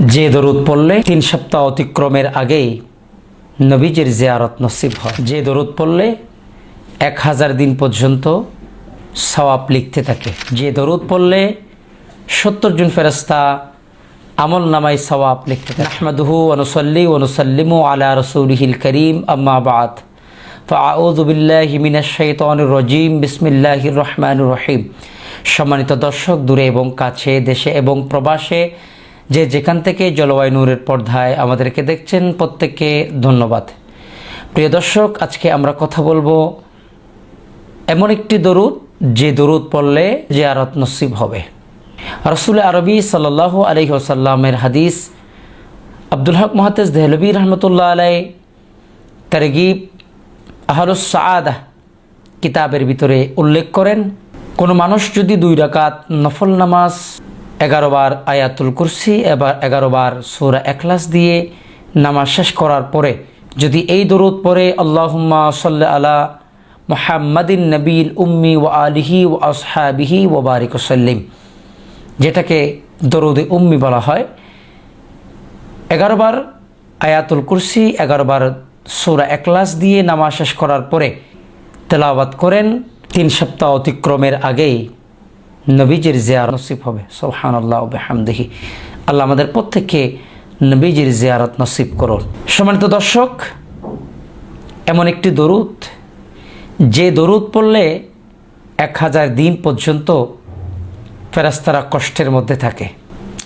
যে দরুদ পড়লে তিন সপ্তাহ অতিক্রমের আগেই নবীজের জেয়ারত নসিব হয়। যে দরুদ পড়লে এক হাজার দিন পর্যন্ত সওয়াব লিখতে থাকে। যে দরুদ পড়লে সত্তর জন ফেরস্তা আমল নামাই সওয়াব লিখতে থাকে। আহমদহু অনুসল্লি অনুসল্লিমু আলা রসুলহিল করিম আম্মাবাদ ফাউদুবিল্লাহ মিনাশাইতানুর রজিম, বিসমিল্লাহির রহমানুর রহিম। সম্মানিত দর্শক, দূরে এবং কাছে, দেশে এবং প্রবাসে যে যেখান থেকে জলবায়ু নূরের পর্দায় আমাদেরকে দেখছেন, প্রত্যেককে ধন্যবাদ। প্রিয় দর্শক, আজকে আমরা কথা বলব এমন একটি দরুদ, যে দরুদ পড়লে যে আরত নসিব হবে। রসুল আরবি সাল্লাহ আলহি ওসাল্লামের হাদিস, আব্দুল হক মহাতেজ দেহলবী রহমতুল্লাহ আলাই তারগিব সাআদাহ কিতাবের ভিতরে উল্লেখ করেন, কোনো মানুষ যদি দুই রাকাত নফল নামাজ এগারো বার আয়াতুল কুরসি, এবার এগারো বার সুরা এখলাস দিয়ে নামাজ শেষ করার পরে যদি এই দরুদ পরে আল্লাহুম্মা সাল্লি আলা মোহাম্মদিন নবীল উম্মি ও আলিহি ও আসহাবিহি ও বারিক সাল্লিম যেটাকে দরুদে উম্মি বলা হয়। এগারো বার আয়াতুল কুরসি, এগারো বার সৌরা একলাস দিয়ে নামাজ শেষ করার পরে তেলাওয়াত করেন। তিন সপ্তাহ অতিক্রমের আগেই নবীজির জিয়ার নসিব হবে। সোহান আল্লাহ বেহামদেহি। আল্লাহ আমাদের প্রত্যেককে নবীজির জিয়ারত নসিব করুন। সম্মানিত দর্শক, এমন একটি দরুদ, যে দরুদ পড়লে এক হাজার দিন পর্যন্ত ফেরাস্তারা কষ্টের মধ্যে থাকে।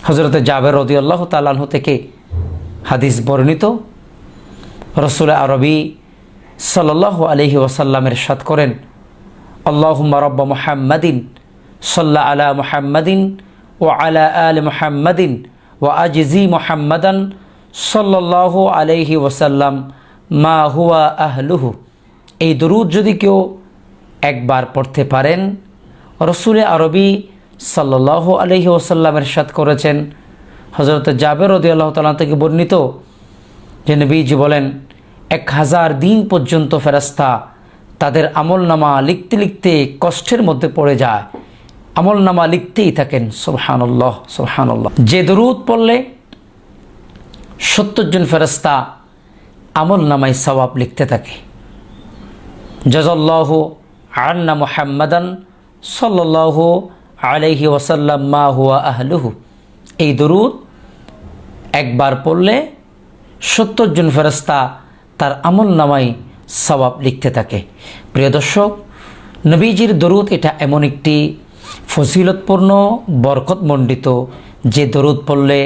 হজরতে জাবের রদি আল্লাহ তালাহু থেকে হাদিস বর্ণিত। রসুল আরবি সাল্লাহ আলহি ওসাল্লামের সাত করেন আল্লাহ রব্বা মুহাম্মাদিন সাল্লা আলা মুহাম্মাদিন ও আলা আল মুহাম্মাদিন ও আজিজি মুহাম্মাদান সাল্লাহ আলহি ওসাল্লাম মা হুয়া আহলুহু। এই দরুদ যদি কেউ একবার পড়তে পারেন, রসুল আরবি সাল্লাহ আলহি ওসাল্লামের সাথ করেছেন। হজরত জাবের রদি আল্লাহ তালা থেকে বর্ণিত যে নবীজি বলেন, এক হাজার দিন পর্যন্ত ফেরাস্তা তাদের আমল নামা লিখতে লিখতে কষ্টের মধ্যে পড়ে যায়। আমল নামা লিখতেই থাকেন সোহানুল্লাহ সোহানুল্লাহ যে দরুদ পড়লে সত্তর ফেরস্তা আমল নামায় সবাব লিখতে থাকে। জজল্লাহ আন্না মোহাম্মদান সাল্লাহ আলহি ওসাল্লাম মা হুয়া আহলুহু। এই দরুদ একবার পড়লে সত্তর ফেরস্তা তার আমল নামাই সবাব লিখতে থাকে। প্রিয় দর্শক, নবীজির দরুদ এটা এমন একটি ফজিলতপূর্ণ, বরকতমণ্ডিত, যে দরুদ পড়লে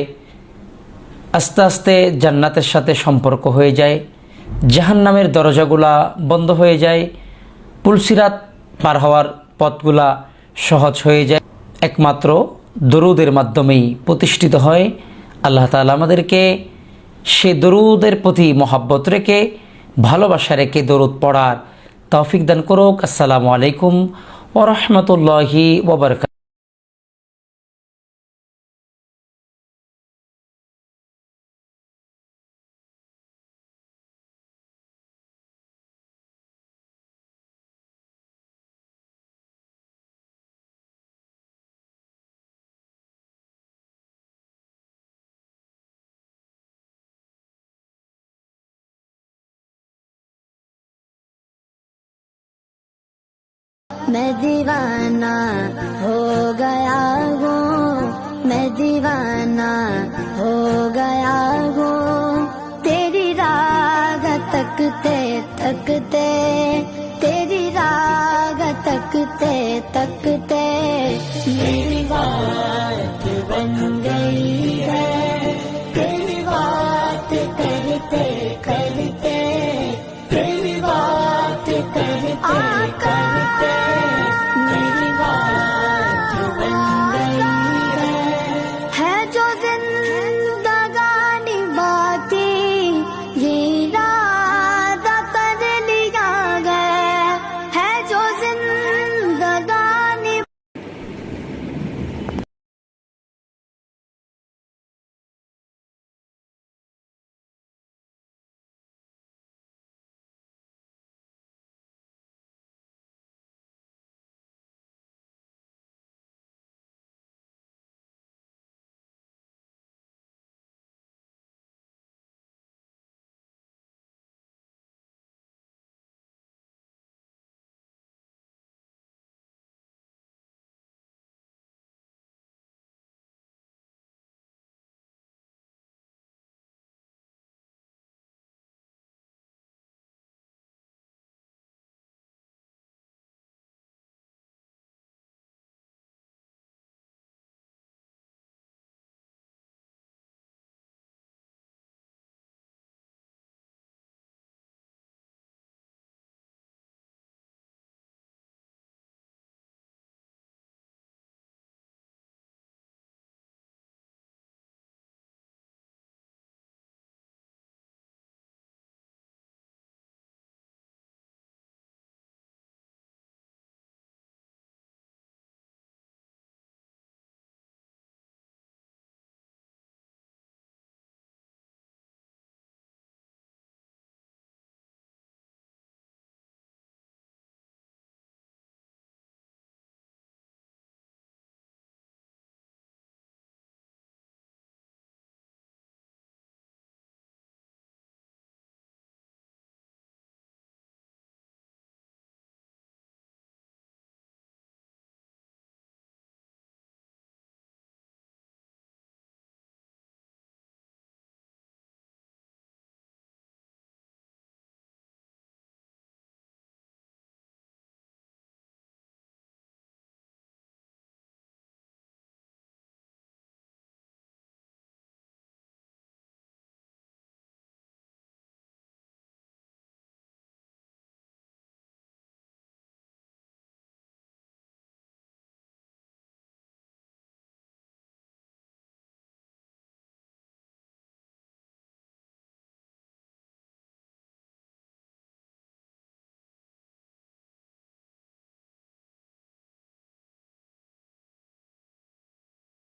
আস্তে আস্তে জান্নাতের সাথে সম্পর্ক হয়ে যায় জাহান নামের দরজাগুলা বন্ধ হয়ে যায়, পুলসিরাত পার হওয়ার পথগুলা সহজ হয়ে যায়। একমাত্র দরুদের মাধ্যমেই প্রতিষ্ঠিত হয়। আল্লাহ তালা আমাদেরকে সে দরুদের প্রতি মহাব্বত রেখে, ভালোবাসা রেখে দরুদ পড়ার তৌফিক দান করুক। আসসালামু আলাইকুম ওরহমতুল্লাহি ওবরকাত मैं दीवाना हो गया हूँ। मैं दीवाना हो गया हूँ। तेरी राग तकते तकते तेरी राग तकते तकते। मेरी बात बन